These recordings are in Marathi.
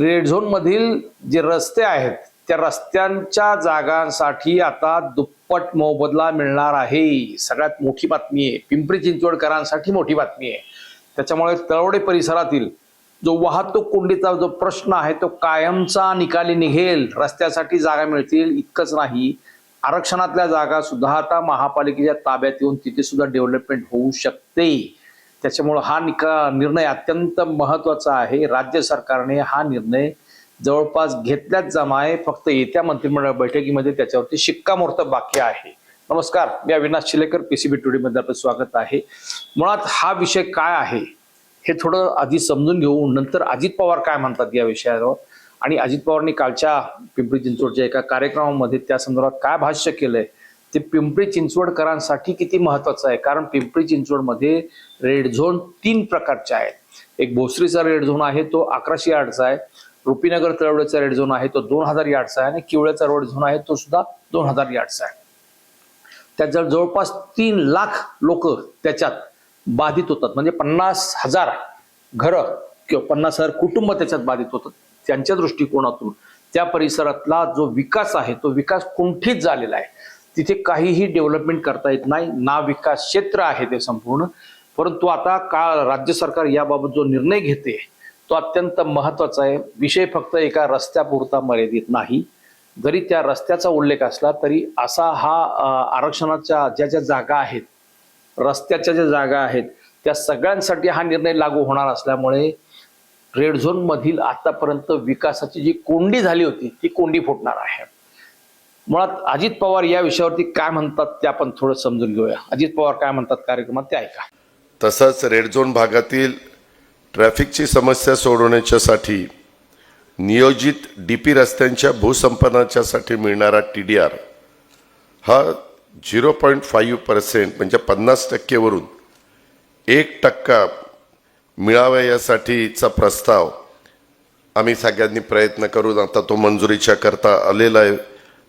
रेड झोन मधील जे रस्ते आहेत त्या रस्त्यांच्या जागांसाठी आता दुप्पट मोबदला मिळणार आहे. सगळ्यात मोठी बातमी आहे पिंपरी चिंचवडकरांसाठी मोठी बातमी आहे. त्याच्यामुळे तळवडे परिसरातील जो वाहतूक कोंडीचा जो प्रश्न आहे तो कायमचा निकाली निघेल. रस्त्यासाठी जागा मिळतील इतकंच नाही. आरक्षणातल्या जागा सुद्धा आता महापालिकेच्या ताब्यात येऊन तिथे सुद्धा डेव्हलपमेंट होऊ शकते. त्याच्यामुळं हा निका निर्णय अत्यंत महत्त्वाचा आहे. राज्य सरकारने हा निर्णय जवळपास घेतल्याच जमा आहे फक्त येत्या मंत्रिमंडळ बैठकीमध्ये त्याच्यावरती शिक्कामोर्तब बाकी आहे. नमस्कार. मी अविनाश शिलेकर पीसीबी टुडे मध्ये आपलं स्वागत आहे. मुळात हा विषय काय आहे? हे थोडं आधी समजून घेऊ. नंतर अजित पवार काय म्हणतात या विषयावर? आणि अजित पवारांनी कालच्या पिंपरी चिंचवडच्या एका कार्यक्रमामध्ये त्या संदर्भात काय भाष्य केलंय? ते पिंपरी चिंचवडकरांसाठी किती महत्वाचं आहे? कारण पिंपरी चिंचवडमध्ये रेड झोन तीन प्रकारचे आहेत. एक भोसरीचा रेड झोन आहे तो अकराशे यार्डचा आहे. रुपीनगर तळवड्याचा रेड झोन आहे तो दोन हजार यार्डचा आहे. आणि किवळ्याचा रोड झोन आहे तो सुद्धा दोन हजार यार्डचा आहे. त्यात जर जवळपास तीन लाख लोक त्याच्यात बाधित होतात. म्हणजे पन्नास हजार घरं किंवा पन्नास हजार कुटुंब त्याच्यात बाधित होतात त्यांच्या दृष्टिकोनातून. त्या परिसरातला जो विकास आहे तो विकास कुंठित झालेला आहे. तिथे काहीही डेव्हलपमेंट करता येत नाही. ना विकास क्षेत्र आहे ते संपूर्ण. परंतु आता का राज्य सरकार याबाबत जो निर्णय घेते तो अत्यंत महत्त्वाचा आहे. विषय फक्त एका रस्त्यापुरता मर्यादित नाही. जरी त्या रस्त्याचा उल्लेख असला तरी असा हा आरक्षणाच्या ज्या ज्या जागा आहेत रस्त्याच्या ज्या जागा आहेत त्या सगळ्यांसाठी हा निर्णय लागू होणार असल्यामुळे रेड झोन मधील आतापर्यंत विकासाची जी कोंडी झाली होती ती कोंडी फुटणार आहे. मुळात अजित पवार या विषयावरती काय म्हणतात ते आपण थोडं समजून घेऊया. अजित पवार काय म्हणतात कार्यक्रमात ते ऐका. तसंच रेड झोन भागातील ट्रॅफिकची समस्या सोडवण्याच्यासाठी नियोजित डी पी रस्त्यांच्या भूसंपादनाच्यासाठी मिळणारा टी डी आर हा झिरो पॉईंट फाईव्ह पर्सेंट म्हणजे पन्नास टक्केवरून एक टक्का मिळावा यासाठीचा प्रस्ताव आम्ही सगळ्यांनी प्रयत्न करून आता तो मंजुरीच्या करता आलेला आहे.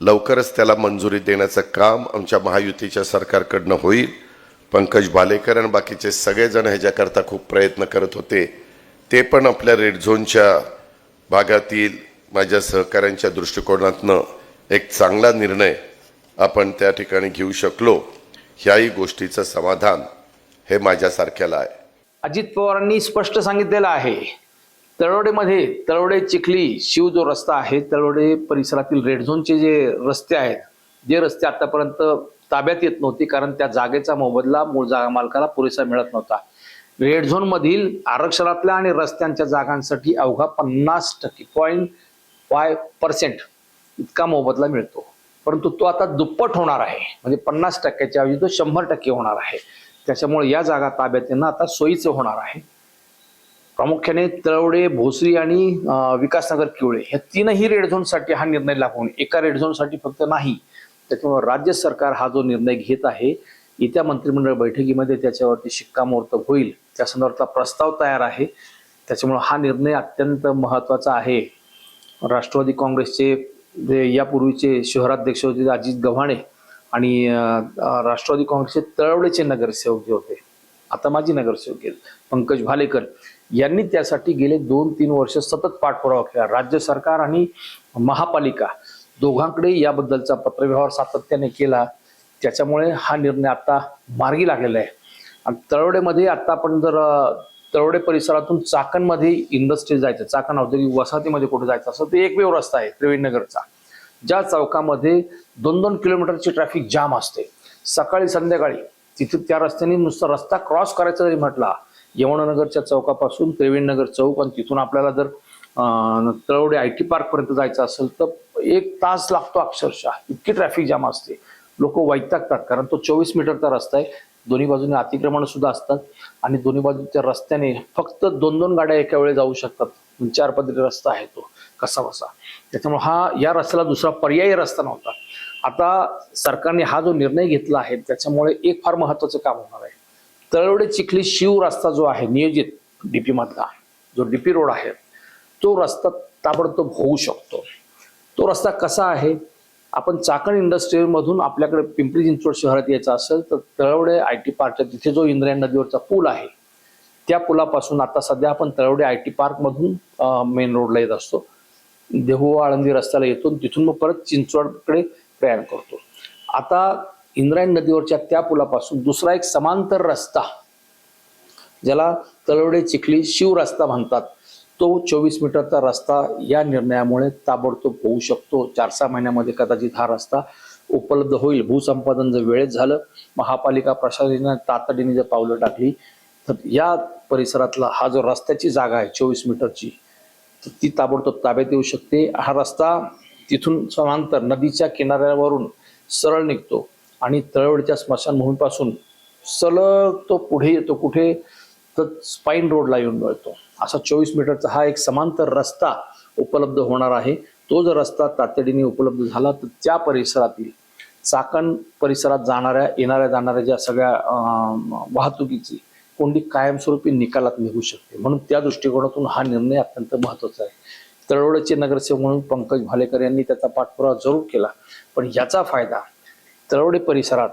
लवकरच त्याला मंजुरी देण्याचं काम आमच्या महायुतीच्या सरकारकडनं होईल. पंकज भालेकर आणि बाकीचे सगळेजण ह्याच्याकरता खूप प्रयत्न करत होते. ते पण आपल्या रेड झोनच्या भागातील माझ्या सहकाऱ्यांच्या दृष्टिकोनातनं एक चांगला निर्णय आपण त्या ठिकाणी घेऊ शकलो. ह्याही गोष्टीचं समाधान हे माझ्यासारख्याला आहे. अजित पवारांनी स्पष्ट सांगितलेलं आहे. तळवडेमध्ये तळवडे चिखली शिव जो रस्ता आहे तळवडे परिसरातील रेड झोनचे जे रस्ते आहेत जे रस्ते आतापर्यंत ताब्यात येत नव्हते कारण त्या जागेचा मोबदला मूळ जागा मालकाला पुरेसा मिळत नव्हता. रेड झोन मधील आरक्षणातल्या आणि रस्त्यांच्या जागांसाठी अवघा पन्नास टक्के पॉईंट फाय पर्सेंट इतका मोबदला मिळतो. परंतु तो आता दुप्पट होणार आहे. म्हणजे पन्नास टक्क्याच्या ऐवजी तो शंभर टक्के होणार आहे. त्याच्यामुळे या जागा ताब्यात येणं आता सोयीचं होणार आहे. प्रामुख्याने तळवडे भोसरी आणि विकासनगर किवळे हे तीनही रेड झोनसाठी हा निर्णय लागून एका रेड झोनसाठी फक्त नाही त्याच्यामुळे राज्य सरकार हा जो निर्णय घेत आहे येत्या मंत्रिमंडळ बैठकीमध्ये त्याच्यावरती शिक्कामोर्तब होईल त्या संदर्भातला प्रस्ताव तयार आहे. त्याच्यामुळे हा निर्णय अत्यंत महत्त्वाचा आहे. राष्ट्रवादी काँग्रेसचे जे यापूर्वीचे शहराध्यक्ष होते अजित गव्हाणे आणि राष्ट्रवादी काँग्रेसचे तळवडेचे नगरसेवक जे होते आता माझी नगरसेवक आहेत पंकज भालेकर यांनी त्यासाठी गेले दोन तीन वर्ष सतत पाठपुरावा केला. राज्य सरकार आणि महापालिका दोघांकडे याबद्दलचा पत्रव्यवहार सातत्याने केला. त्याच्यामुळे हा निर्णय आता मार्गी लागलेला आहे. आणि तळवडेमध्ये आता आपण जर तळवडे परिसरातून चाकणमध्ये इंडस्ट्री जायचं चाकण औद्योगिक वसाहतीमध्ये कुठे जायचं असं ते एकमेव रस्ता आहे त्रिवेणीनगरचा ज्या चौकामध्ये दोन दोन किलोमीटरची ट्रॅफिक जाम असते. सकाळी संध्याकाळी तिथे त्या रस्त्याने नुसता रस्ता क्रॉस करायचा जरी म्हटला यमुनानगरच्या चौकापासून त्रिवेणीनगर चौक आणि तिथून आपल्याला जर तळवडे आय टी पार्कपर्यंत जायचं असेल तर एक तास लागतो अक्षरशः. इतकी ट्रॅफिक जाम असते. लोक वैतागतात कारण तो चोवीस मीटरचा रस्ता आहे. दोन्ही बाजूने अतिक्रमण सुद्धा असतात आणि दोन्ही बाजूच्या रस्त्याने फक्त दोन दोन गाड्या एका वेळी जाऊ शकतात. चार पदरी रस्ता आहे तो कसा बसा त्याच्यामुळे हा या रस्त्याला दुसरा पर्यायी रस्ता नव्हता. आता सरकारने हा जो निर्णय घेतला आहे त्याच्यामुळे एक फार महत्वाचं काम होणार आहे. तळवडे चिखली शिव रस्ता जो आहे नियोजित डीपी मधला जो डीपी रोड आहे तो रस्ता ताबडतोब होऊ शकतो. तो रस्ता कसा आहे? आपण चाकण इंडस्ट्रीमधून आपल्याकडे पिंपरी चिंचवड शहरात यायचं असेल तर तळवडे आय टी पार्कच्या तिथे जो इंद्रायण नदीवरचा पूल आहे त्या पुलापासून आता सध्या आपण तळवडे आय टी पार्कमधून मेन रोडला येत असतो. देहू आळंदी रस्त्याला येतो तिथून मग परत चिंचवडकडे प्रयाण करतो. आता इंद्रायण नदीवरच्या त्या पुलापासून दुसरा एक समांतर रस्ता ज्याला तळवडे चिखली शिव रस्ता म्हणतात तो चोवीस मीटरचा रस्ता या निर्णयामुळे ताबडतोब होऊ शकतो. चार सहा महिन्यामध्ये कदाचित हा रस्ता उपलब्ध होईल. भूसंपादन जर वेळेत झालं महापालिका प्रशासनाने तातडीने जर पावलं टाकली तर या परिसरातला हा जो रस्त्याची जागा आहे चोवीस मीटरची तर ती ताबडतोब ताब्यात येऊ शकते. हा रस्ता तिथून समांतर नदीच्या किनाऱ्यावरून सरळ निघतो. आणि तळवडच्या स्मशानभूमीपासून सलग तो पुढे येतो कुठे? तर स्पाईन रोडला येऊन मिळतो असा चोवीस मीटरचा हा एक समांतर रस्ता उपलब्ध होणार आहे. तो जर रस्ता तातडीने उपलब्ध झाला तर त्या परिसरातील चाकण परिसरात जाणाऱ्या येणाऱ्या जाणाऱ्या ज्या सगळ्या वाहतुकीची कोंडी कायमस्वरूपी निकालात निघू शकते. म्हणून त्या दृष्टिकोनातून हा निर्णय अत्यंत महत्त्वाचा आहे. तळवडचे नगरसेवक म्हणून पंकज भालेकर यांनी त्याचा पाठपुरावा जरूर केला. पण याचा फायदा तळवडे परिसरात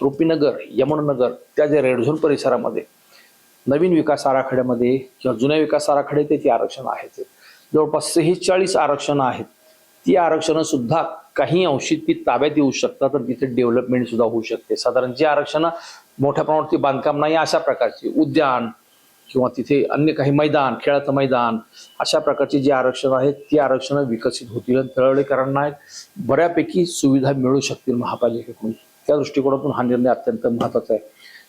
तृपीनगर यमुनानगर त्या ज्या रेडझोन परिसरामध्ये नवीन विकास आराखड्यामध्ये किंवा जुन्या विकास आराखडे ते ती आरक्षण आहेत. जवळपास सेहेचाळीस आरक्षणं आहेत. ती आरक्षणं सुद्धा काही अंशी ती ताब्यात येऊ शकतात तर तिथे डेव्हलपमेंट सुद्धा होऊ शकते. साधारण जी आरक्षणं मोठ्या प्रमाणावरती बांधकाम नाही अशा प्रकारची उद्यान किंवा तिथे अन्य काही मैदान खेळाचं मैदान अशा प्रकारची जी आरक्षणं आहेत ती आरक्षणं विकसित होतील. आणि तळवळेकरांना बऱ्यापैकी सुविधा मिळू शकतील महापालिकेकडून. त्या दृष्टिकोनातून हा निर्णय अत्यंत महत्त्वाचा आहे.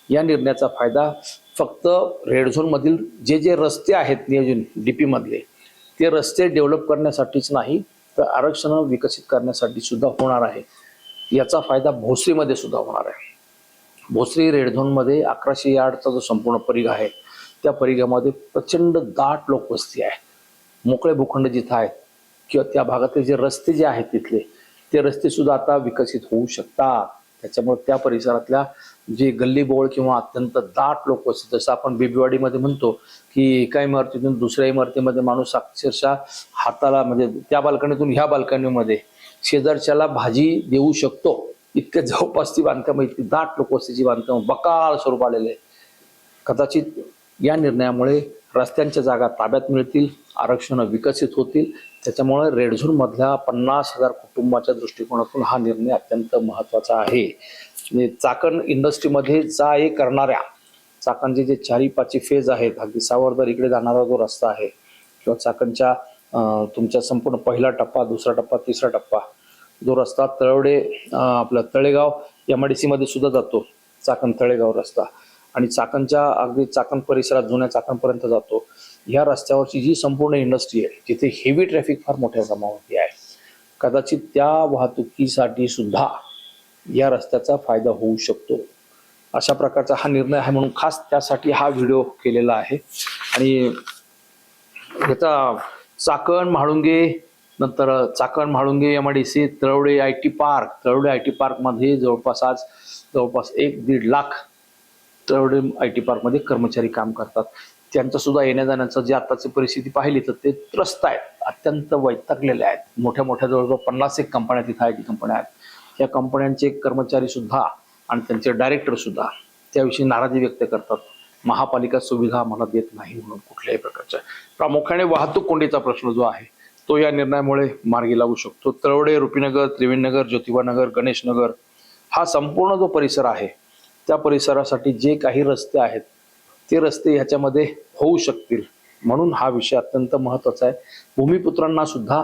या निर्णयाचा फायदा फक्त रेड झोनमधील जे जे रस्ते आहेत नियोजन डी पीमधले ते रस्ते डेव्हलप करण्यासाठीच नाही तर आरक्षणं विकसित करण्यासाठी सुद्धा होणार आहे. याचा फायदा भोसरीमध्ये सुद्धा होणार आहे. भोसरी रेड झोनमध्ये अकराशे यार्डचा जो संपूर्ण परिघ आहे त्या परिघामध्ये प्रचंड दाट लोकवस्ती आहे मोकळे भूखंड जिथं आहेत किंवा त्या भागातले जे रस्ते जे आहेत तिथले ते रस्ते सुद्धा आता विकसित होऊ शकतात. त्याच्यामुळे त्या परिसरातल्या जे गल्लीबोळ किंवा अत्यंत दाट लोकवस्ती जसं आपण बेबीवाडीमध्ये म्हणतो की एका इमारतीतून दुसऱ्या इमारतीमध्ये माणूस अक्षरशः हाताला म्हणजे त्या बाल्कनीतून ह्या बाल्कनीमध्ये शेजारच्याला भाजी देऊ शकतो. इतक्या जवळपास ती बांधकामं इतकी दाट लोकवस्तीची बांधकामं बकाळ स्वरूप आलेले आहे कदाचित या निर्णयामुळे रस्त्यांच्या जागा ताब्यात मिळतील आरक्षणं विकसित होतील. त्याच्यामुळे रेड मधल्या पन्नास हजार कुटुंबाच्या दृष्टिकोनातून हा निर्णय अत्यंत महत्त्वाचा आहे. म्हणजे चाकण इंडस्ट्रीमध्ये जा ये करणाऱ्या चाकणचे जे चारी पाची फेज आहेत अगदी सावरदर इकडे जाणारा जो रस्ता आहे किंवा चाकणच्या तुमच्या संपूर्ण पहिला टप्पा दुसरा टप्पा तिसरा टप्पा जो रस्ता तळवडे आपलं आपला तळेगाव एम आय डी सीमध्ये सुद्धा जातो चाकण तळेगाव रस्ता. आणि चाकणच्या अगदी चाकण परिसरात जुन्या चाकणपर्यंत जातो. ह्या रस्त्यावरची जी संपूर्ण इंडस्ट्री आहे तिथे हेवी ट्रॅफिक फार मोठ्या प्रमाणावरती आहे. कदाचित त्या वाहतुकीसाठी सुद्धा या रस्त्याचा फायदा होऊ शकतो. अशा प्रकारचा हा निर्णय आहे म्हणून खास त्यासाठी हा व्हिडिओ केलेला आहे. आणि याचा चाकण म्हाळुंगे नंतर Chakan Mhalunge M I D C Talawade I T park Talawade I T पार्कमध्ये जवळपास आज जवळपास एक दीड लाख तळवडे आय टी पार्कमध्ये कर्मचारी काम करतात. त्यांचा सुद्धा येण्या जाण्याचं जे आताची परिस्थिती पाहिली तर ते त्रस्त आहेत. अत्यंत वैतागलेले आहेत. मोठ्या मोठ्या जवळजवळ पन्नास एक कंपन्या तिथं आय टी कंपन्या आहेत. या कंपन्यांचे कर्मचारी सुद्धा आणि त्यांचे डायरेक्टर सुद्धा त्याविषयी नाराजी व्यक्त करतात. महापालिका सुविधा आम्हाला देत नाही म्हणून कुठल्याही प्रकारच्या प्रामुख्याने वाहतूक कोंडीचा प्रश्न जो आहे तो या निर्णयामुळे मार्गी लागू शकतो. तळवडे रुपीनगर त्रिवेणनगर ज्योतिबानगर गणेशनगर हा संपूर्ण जो परिसर आहे त्या परिसरासाठी जे काही रस्ते आहेत ते रस्ते ह्याच्यामध्ये होऊ शकतील. म्हणून हा विषय अत्यंत महत्त्वाचा आहे. भूमिपुत्रांना सुद्धा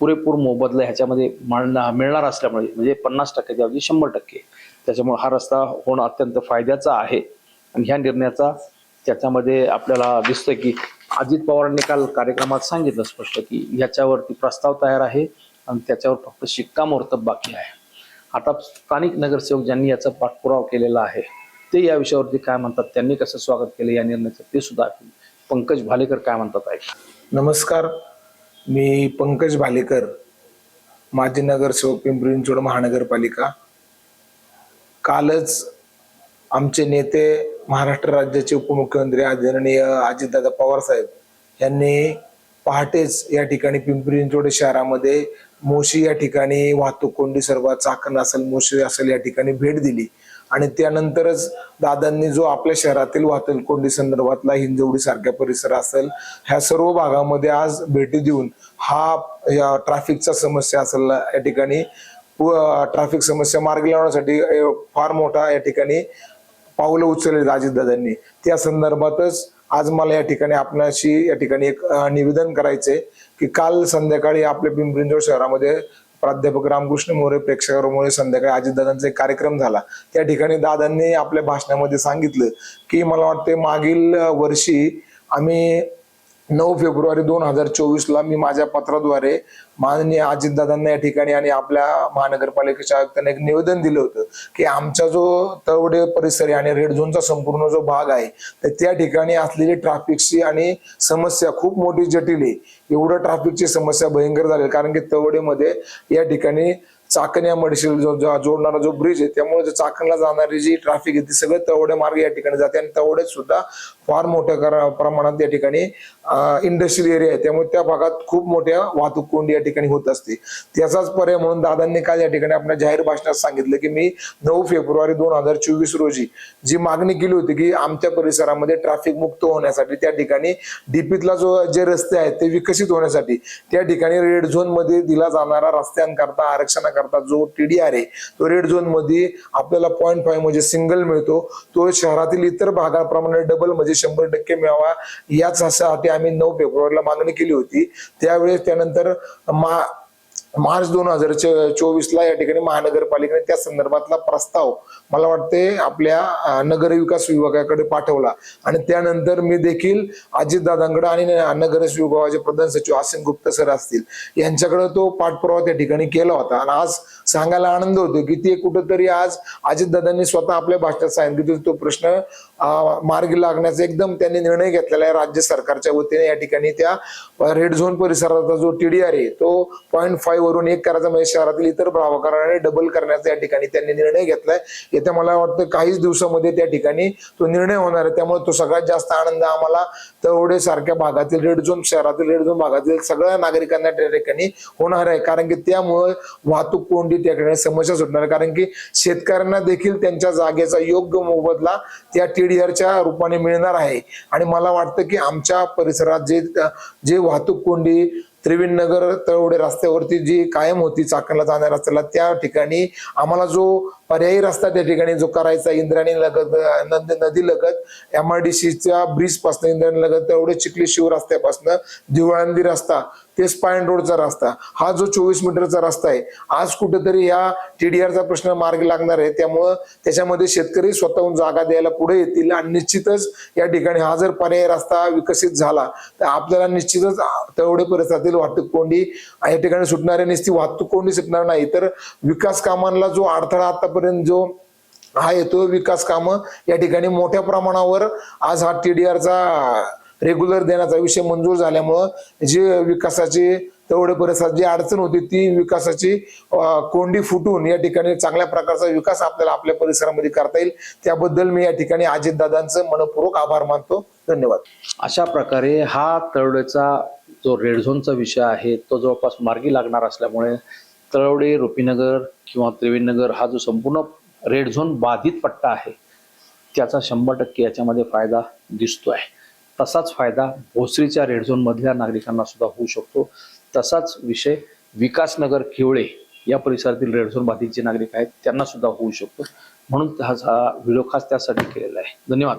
पुरेपूर मोबदला ह्याच्यामध्ये मिळणार मिळणार असल्यामुळे म्हणजे पन्नास टक्क्याच्या ऐवजी शंभर टक्के. त्याच्यामुळे हा रस्ता होणं अत्यंत फायद्याचा आहे. आणि ह्या निर्णयाचा त्याच्यामध्ये आपल्याला दिसतं की अजित पवारांनी काल कार्यक्रमात सांगितलं स्पष्ट की ह्याच्यावरती प्रस्ताव तयार आहे आणि त्याच्यावर फक्त शिक्कामोर्तब बाकी आहे. आता स्थानिक नगरसेवक ज्यांनी याचा पाठपुरावा केलेला आहे ते या विषयावरती काय म्हणतात? त्यांनी कसं स्वागत केलं या निर्णयाचं? ते सुद्धा पंकज भालेकर काय म्हणतात ऐका. नमस्कार. मी पंकज भालेकर माजी नगरसेवक पिंपरी चिंचवड महानगरपालिका. कालच आमचे नेते महाराष्ट्र राज्याचे उपमुख्यमंत्री आदरणीय अजितदादा पवार साहेब यांनी पहाटेच या ठिकाणी पिंपरी चिंचवड शहरामध्ये मोशी या ठिकाणी वाहतूक कोंडी सर्वात चाकण असेल मोशी असेल या ठिकाणी भेट दिली. आणि त्यानंतरच दादांनी जो आपल्या शहरातील वाहतूक कोंडी संदर्भातला हिंजवडी सारख्या परिसर असेल ह्या सर्व भागामध्ये आज भेटी देऊन हा या ट्रॅफिकचा समस्या असेल या ठिकाणी ट्रॅफिक समस्या मार्गी लावण्यासाठी फार मोठा या ठिकाणी पावलं उचलले अजितदादांनी त्या संदर्भातच आज मला या ठिकाणी आपणाशी या ठिकाणी एक निवेदन करायचंय की काल संध्याकाळी आपल्या पिंपरी शहरामध्ये प्राध्यापक रामकृष्ण मोरे प्रेक्षकांमुळे संध्याकाळी अजितदादांचा एक कार्यक्रम झाला. त्या ठिकाणी दादांनी आपल्या भाषणामध्ये सांगितलं की मला वाटते मागील वर्षी आम्ही नऊ फेब्रुवारी दोन हजार चोवीस ला मी माझ्या पत्राद्वारे माननीय अजितदादांना या ठिकाणी आणि आपल्या महानगरपालिकेच्या आयुक्तांना एक निवेदन दिलं होतं की आमचा जो तवडे परिसर आहे आणि रेड झोनचा संपूर्ण जो भाग आहे तर त्या ठिकाणी असलेली ट्रॅफिकची आणि समस्या खूप मोठी जटिल आहे. एवढं ट्रॅफिकची समस्या भयंकर झाली कारण की तळवडेमध्ये या ठिकाणी चाकण मडशील जो जोडणारा जो ब्रिज आहे त्यामुळे जो चाकणला जाणारी जी ट्रॅफिक आहे ती सगळं तवडे मार्ग या ठिकाणी जाते आणि तवडे सुद्धा फार मोठ्या प्रमाणात या ठिकाणी इंडस्ट्रियल एरिया आहे. त्यामुळे त्या भागात खूप मोठ्या वाहतूक कोंडी या ठिकाणी होत असते. त्याचाच पर्याय म्हणून दादांनी काल या ठिकाणी आपल्या जाहीर भाषणात सांगितलं की मी नऊ फेब्रुवारी दोन हजार चोवीस रोजी जी मागणी केली होती की आमच्या परिसरामध्ये ट्रॅफिक मुक्त होण्यासाठी त्या ठिकाणी डीपीतला जो जे रस्ते आहेत ते विकसित होण्यासाठी त्या ठिकाणी रेड झोनमध्ये दिला जाणारा रस्त्यांकरता आरक्षणाकरता जो टीडीआर आहे तो रेड झोनमध्ये आपल्याला पॉईंट फाईव्ह म्हणजे सिंगल मिळतो. तो शहरातील इतर भागाप्रमाणे डबल म्हणजे शंभर टक्के मिळावा. यासाठी आम्ही नऊ फेब्रुवारीला मागणी केली होती. त्यावेळेस त्यानंतर मा मार्च दोन हजार चोवीस ला या ठिकाणी महानगरपालिकेने त्या संदर्भातला प्रस्ताव मला वाटते आपल्या नगरविकास नगर विकास विभागाकडे पाठवला. आणि त्यानंतर मी देखील अजितदादांकडे आणि नगर विभागाचे प्रधान सचिव आसिम गुप्ता सर असतील यांच्याकडे तो पाठपुरावा त्या ठिकाणी केला होता. आणि आज सांगायला आनंद होतो की ते कुठंतरी आज अजितदादांनी स्वतः आपल्या भाषणात सांगितलं तो प्रश्न मार्ग लागण्याचा एकदम त्यांनी निर्णय घेतलेला आहे राज्य सरकारच्या वतीने. या ठिकाणी त्या रेड झोन परिसराचा जो टीडीआर आहे तो पॉईंट फाईव्ह वरून एक करायचा म्हणजे शहरातील इतर भागाने डबल करण्याचा या ठिकाणी त्यांनी निर्णय घेतलाय. येत्या मला वाटतं काहीच दिवसामध्ये त्या ठिकाणी तो निर्णय होणार आहे. त्यामुळे तो सगळ्यात जास्त आनंद आम्हाला तेवढे सारख्या भागातील रेड झोन शहरातील रेड झोन भागातील सगळ्या नागरिकांना त्या ठिकाणी होणार आहे. कारण की त्यामुळे वाहतूक कोंडी त्या ठिकाणी समस्या सुटणार आहे. कारण की शेतकऱ्यांना देखील त्यांच्या जागेचा योग्य मोबदला त्या टीडीआरच्या रूपाने मिळणार आहे. आणि मला वाटतं की आमच्या परिसरात जे जे वाहतूक कोंडी त्रिवेणनगर तळवडे रस्त्यावरती जी कायम होती चाकणला जाणाऱ्या रस्त्याला त्या ठिकाणी आम्हाला जो पर्यायी रस्ता त्या ठिकाणी जो करायचा इंद्रायणी लगत नद नदी लगत एम आर डी सीच्या ब्रिजपासून इंद्रायणी लगत तेवढे चिखली शिव रस्त्यापासून दिवाळंदी रस्ता ते स्पाईन रोडचा रस्ता हा जो चोवीस मीटरचा रस्ता आहे आज कुठेतरी या टीडीआरचा प्रश्न मार्गी लागणार आहे. त्यामुळं त्याच्यामध्ये शेतकरी स्वतःहून जागा द्यायला पुढे येतील आणि निश्चितच या ठिकाणी हा जर पर्यायी रस्ता विकसित झाला तर आपल्याला निश्चितच तेवढे परिसरातील वाहतूक कोंडी या ठिकाणी सुटणारे नुसती वाहतूक कोंडी सुटणार नाही. तर विकास कामांना जो अडथळा आता आतापर्यंत जो हा येतो विकास कामं या ठिकाणी मोठ्या प्रमाणावर आज हा टीडीआरचा रेग्युलर देण्याचा विषय मंजूर झाल्यामुळं जे विकासाची तेवढे परिसरात जी अडचण होती ती विकासाची कोंडी फुटून या ठिकाणी चांगल्या प्रकारचा विकास आपल्याला आपल्या परिसरामध्ये करता येईल. त्याबद्दल मी या ठिकाणी अजितदादांचं मनपूर्वक आभार मानतो. धन्यवाद. अशा प्रकारे हा तळवडेचा जो रेड झोनचा विषय आहे तो जवळपास मार्गी लागणार असल्यामुळे तळवडे रुपीनगर किंवा त्रिवेणनगर हा जो संपूर्ण रेड झोन बाधित पट्टा आहे त्याचा शंभर टक्के याच्यामध्ये फायदा दिसतो आहे तसाच फायदा भोसरीच्या रेड झोन मधल्या नागरिकांना सुद्धा होऊ शकतो. तसाच विषय विकासनगर किवळे या परिसरातील रेड झोन बाधित जे नागरिक आहेत त्यांना सुद्धा होऊ शकतो. म्हणून हा हा व्हिडिओ खास त्यासाठी केलेला आहे. धन्यवाद.